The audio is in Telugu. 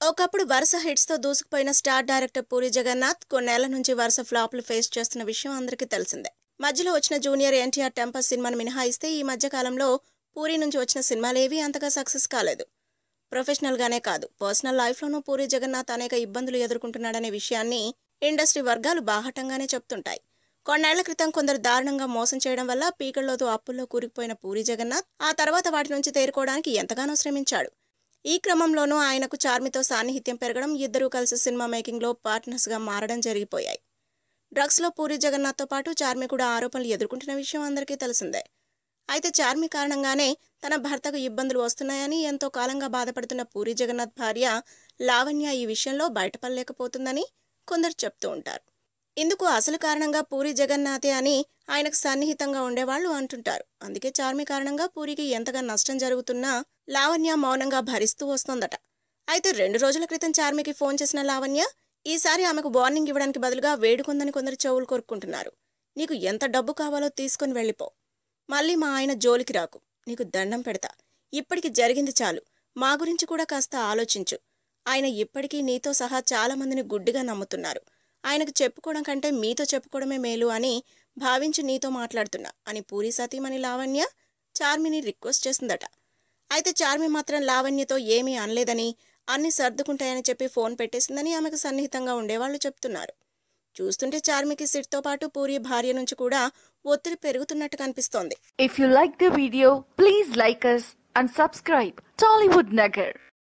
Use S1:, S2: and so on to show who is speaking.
S1: ఒకప్పుడు వరుస హిట్స్తో దూసుకుపోయిన స్టార్ డైరెక్టర్ పూరి జగన్నాథ్ కొన్నేళ్ళ నుంచి వరుస ఫ్లాప్లు ఫేస్ చేస్తున్న విషయం అందరికీ తెలిసిందే. మధ్యలో వచ్చిన జూనియర్ ఎన్టీఆర్ టెంపర్ సినిమాను మినహాయిస్తే ఈ మధ్య కాలంలో పూరి నుంచి వచ్చిన సినిమాలేవీ అంతగా సక్సెస్ కాలేదు. ప్రొఫెషనల్గానే కాదు పర్సనల్ లైఫ్లోనూ పూరి జగన్నాథ్ అనేక ఇబ్బందులు ఎదుర్కొంటున్నాడనే విషయాన్ని ఇండస్ట్రీ వర్గాలు బాహటంగానే చెప్తుంటాయి. కొన్నేళ్ళ క్రితం కొందరు దారుణంగా మోసం చేయడం వల్ల పీకల్లోతో అప్పుల్లో కూరుకుపోయిన పూరి జగన్నాథ్ ఆ తర్వాత వాటి నుంచి తేరుకోవడానికి ఎంతగానో శ్రమించాడు. ఈ క్రమంలోనూ ఆయనకు చార్మితో సాన్నిహిత్యం పెరగడం ఇద్దరూ కలిసి సినిమా మేకింగ్లో పార్ట్నర్స్గా మారడం జరిగిపోయాయి. డ్రగ్స్లో పూరి జగన్నాథ్తో పాటు చార్మి కూడా ఆరోపణలు ఎదుర్కొంటున్న విషయం అందరికీ తెలిసిందే. అయితే చార్మి కారణంగానే తన భర్తకు ఇబ్బందులు వస్తున్నాయని ఎంతో కాలంగా బాధపడుతున్న పూరి జగన్నాథ్ భార్య లావణ్య ఈ విషయంలో బయటపడలేకపోతుందని కొందరు చెప్తూ ఉంటారు. ఇందుకు అసలు కారణంగా పూరి జగన్నాథే అని ఆయనకు సన్నిహితంగా ఉండేవాళ్ళు అంటుంటారు. అందుకే చార్మి కారణంగా పూరికి ఎంతగా నష్టం జరుగుతున్నా లావణ్య మౌనంగా భరిస్తూ వస్తోందట. అయితే రెండు రోజుల క్రితం చార్మికి ఫోన్ చేసిన లావణ్య ఈసారి ఆమెకు వార్నింగ్ ఇవ్వడానికి బదులుగా వేడుకుందని కొందరు చెవులు కోరుకుంటున్నారు నీకు ఎంత డబ్బు కావాలో తీసుకొని వెళ్ళిపో. మళ్ళీ మా ఆయన జోలికి రాకు. నీకు దండం పెడతా. ఇప్పటికి జరిగింది చాలు. మా గురించి కూడా కాస్త ఆలోచించు. ఆయన ఇప్పటికీ నీతో సహా చాలామందిని గుడ్డిగా నమ్ముతున్నారు. ఆయనకు చెప్పుకోవడం కంటే మీతో చెప్పుకోవడమే మేలు అని భావించి నీతో మాట్లాడుతున్నా అని పూరి సతీమణి లావణ్య చార్మిని రిక్వెస్ట్ చేసిందట. అయితే చార్మి మాత్రం లావణ్యతో ఏమీ అనలేదని అన్ని సర్దుకుంటాయని చెప్పి ఫోన్ పెట్టేసిందని ఆమెకు సన్నిహితంగా ఉండేవాళ్ళు చెప్తున్నారు. చూస్తుంటే చార్మికి సిట్తో పాటు పూరి భార్య నుంచి కూడా ఒత్తిడి పెరుగుతున్నట్టు కనిపిస్తోంది.
S2: If you like the video please like us and subscribe Tollywood Nagar